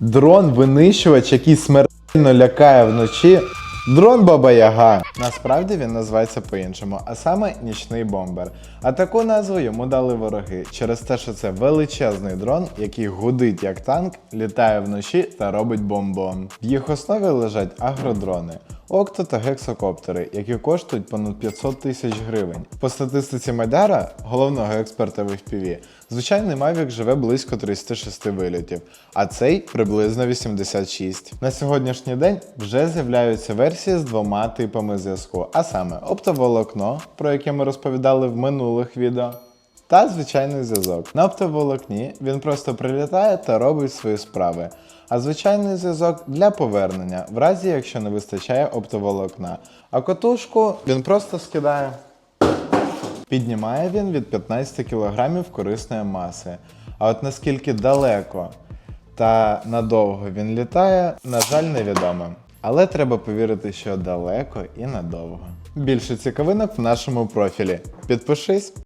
Дрон-винищувач, який смертельно лякає вночі. Дрон Баба Яга. Насправді він називається по-іншому, а саме нічний бомбер. А таку назву йому дали вороги через те, що це величезний дрон, який гудить як танк, літає вночі та робить бомбон. В їх основі лежать агродрони. Окто та гексокоптери, які коштують понад 500 тисяч гривень. По статистиці Мадяра, головного експерта в FPV, звичайний Mavic живе близько 36 вильотів, а цей приблизно 86. На сьогоднішній день вже з'являються версії з двома типами зв'язку, а саме оптоволокно, про яке ми розповідали в минулих відео. Та звичайний зв'язок. На оптоволокні він просто прилітає та робить свої справи. А звичайний зв'язок для повернення, в разі якщо не вистачає оптоволокна. А котушку він просто скидає. Піднімає він від 15 кг корисної маси. А от наскільки далеко та надовго він літає, на жаль, невідомо. Але треба повірити, що далеко і надовго. Більше цікавинок в нашому профілі. Підпишись!